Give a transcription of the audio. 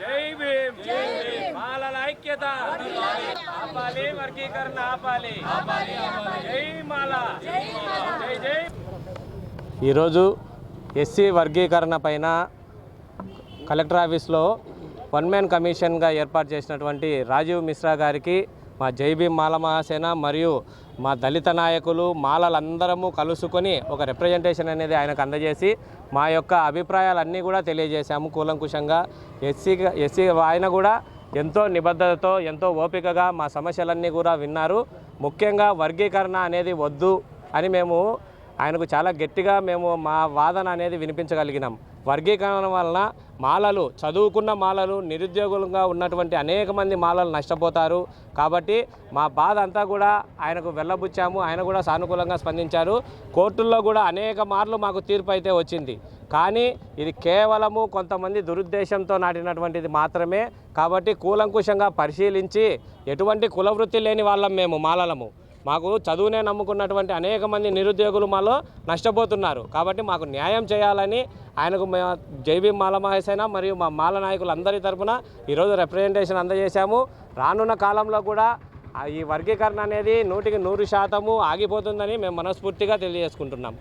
జై భీమ్. ఆపాలి వర్గీకరణ ఆపాలి. జై జై జై. ఈరోజు ఎస్సీ వర్గీకరణ పైన కలెక్టర్ ఆఫీస్లో వన్ మ్యాన్ కమిషన్గా ఏర్పాటు చేసినటువంటి రాజీవ్ మిశ్రా గారికి మా జైబీ మాల మహాసేన మరియు మా దళిత నాయకులు మాలలందరము కలుసుకొని ఒక రిప్రజెంటేషన్ అనేది ఆయనకు అందజేసి మా యొక్క అభిప్రాయాలన్నీ కూడా తెలియజేశాము కూలంకుషంగా. ఎస్సీ ఎస్సీ ఆయన కూడా ఎంతో నిబద్ధతతో ఎంతో ఓపికగా మా సమస్యలన్నీ కూడా విన్నారు. ముఖ్యంగా వర్గీకరణ అనేది వద్దు అని మేము ఆయనకు చాలా గట్టిగా మేము మా వాదన అనేది వినిపించగలిగినాం. వర్గీకరణ వలన మాలలు చదువుకున్న మాలలు నిరుద్యోగులుగా ఉన్నటువంటి అనేక మంది మాలలు నష్టపోతారు. కాబట్టి మా బాధ అంతా కూడా ఆయనకు వెళ్ళబుచ్చాము. ఆయన కూడా సానుకూలంగా స్పందించారు. కోర్టుల్లో కూడా అనేక మార్లు మాకు తీర్పు అయితే వచ్చింది. కానీ ఇది కేవలము కొంతమంది దురుద్దేశంతో నాటినటువంటిది మాత్రమే. కాబట్టి కూలంకుషంగా పరిశీలించి ఎటువంటి కులవృత్తి లేని వాళ్ళం మేము మాలలము. మాకు చదువునే నమ్ముకున్నటువంటి అనేక మంది నిరుద్యోగులు మాలో నష్టపోతున్నారు. కాబట్టి మాకు న్యాయం చేయాలని ఆయనకు మేము జైబీ మాల మహేసైన మరియు మా మాల నాయకులందరి తరపున ఈరోజు రిప్రజెంటేషన్ అందజేశాము. రానున్న కాలంలో కూడా ఈ వర్గీకరణ అనేది నూటికి నూరు శాతము ఆగిపోతుందని మేము మనస్ఫూర్తిగా తెలియజేసుకుంటున్నాం.